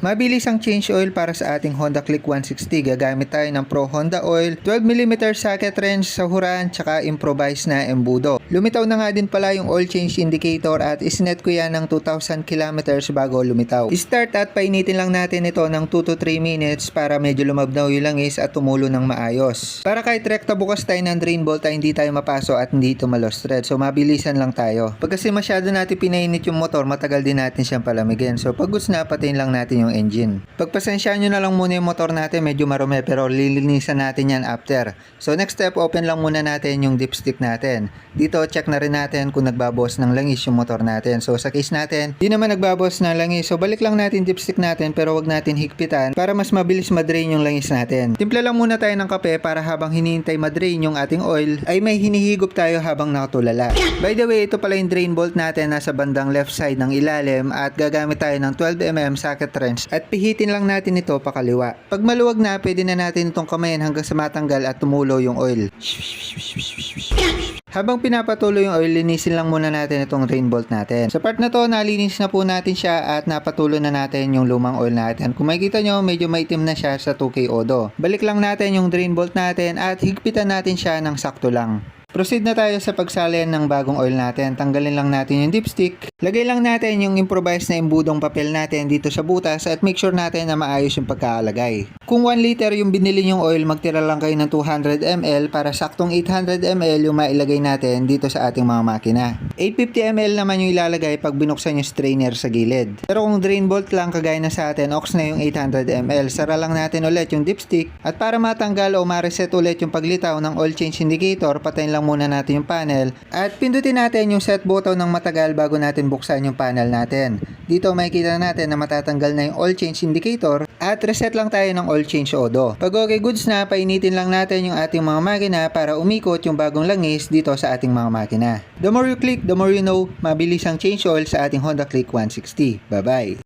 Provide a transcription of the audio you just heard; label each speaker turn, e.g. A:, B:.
A: Mabilis ang change oil para sa ating Honda Click 160. Gagamit tayo ng Pro Honda Oil, 12mm socket wrench sa huran, tsaka improvised na embudo. Lumitaw na nga din pala yung oil change indicator at isnet ko yan ng 2,000 kilometers bago lumitaw. Start at painitin lang natin ito ng 2 to 3 minutes para medyo lumabnaw yung langis at tumulo ng maayos. Para kahit rekta bukas tayo ng drain bolt ay hindi tayo mapaso at hindi ito malos thread. So mabilisan lang tayo. Pag kasi masyado natin pinainit yung motor, matagal din natin siyang palamigin. So pag gusto na, patayin lang natin yung engine. Pagpasensyaan nyo na lang muna yung motor natin, medyo marumi pero lilinisan natin yan after. So next step, open lang muna natin yung dipstick natin. Dito, check na rin natin kung nagbabos ng langis yung motor natin. So sa case natin, di naman nagbabos ng langis. So balik lang natin dipstick natin pero wag natin higpitan para mas mabilis madrain yung langis natin. Timpla lang muna tayo ng kape para habang hinihintay madrain yung ating oil ay may hinihigop tayo habang nakatulala. By the way, ito pala yung drain bolt natin nasa bandang left side ng ilalim at gagamit tayo ng 12mm socket wrench at pihitin lang natin ito pakaliwa. Pag maluwag na, pwede na natin itong kamayin hanggang sa matanggal at tumulo yung oil. Habang pinapatuloy yung oil, linisin lang muna natin itong drain bolt natin. Sa part na to, nalinis na po natin siya at napatulo na natin yung lumang oil natin. Kung makikita nyo, medyo maitim na siya sa 2K Odo. Balik lang natin yung drain bolt natin at higpitan natin siya ng sakto lang. Proceed na tayo sa pagsalin ng bagong oil natin. Tanggalin lang natin yung dipstick. Lagay lang natin yung improvised na imbudong papel natin dito sa butas at make sure natin na maayos yung pagkakalagay. Kung 1 liter yung binili yung oil, magtira lang kayo ng 200 ml para saktong 800 ml yung mailagay natin dito sa ating mga makina. 850 ml naman yung ilalagay pag binuksan yung strainer sa gilid. Pero kung drain bolt lang kagaya na sa atin, ox na yung 800 ml. Sara lang natin ulit yung dipstick at para matanggal o ma-reset ulit yung paglitaw ng oil change indicator, patayin lang muna natin yung panel at pindutin natin yung set button ng matagal bago natin buksan yung panel natin. Dito makikita natin na matatanggal na yung oil change indicator at reset lang tayo ng oil change odo. Pag okay goods na, painitin lang natin yung ating mga makina para umikot yung bagong langis dito sa ating mga makina. The more you click, the more you know, mabilis ang change oil sa ating Honda Click 160. Bye-bye!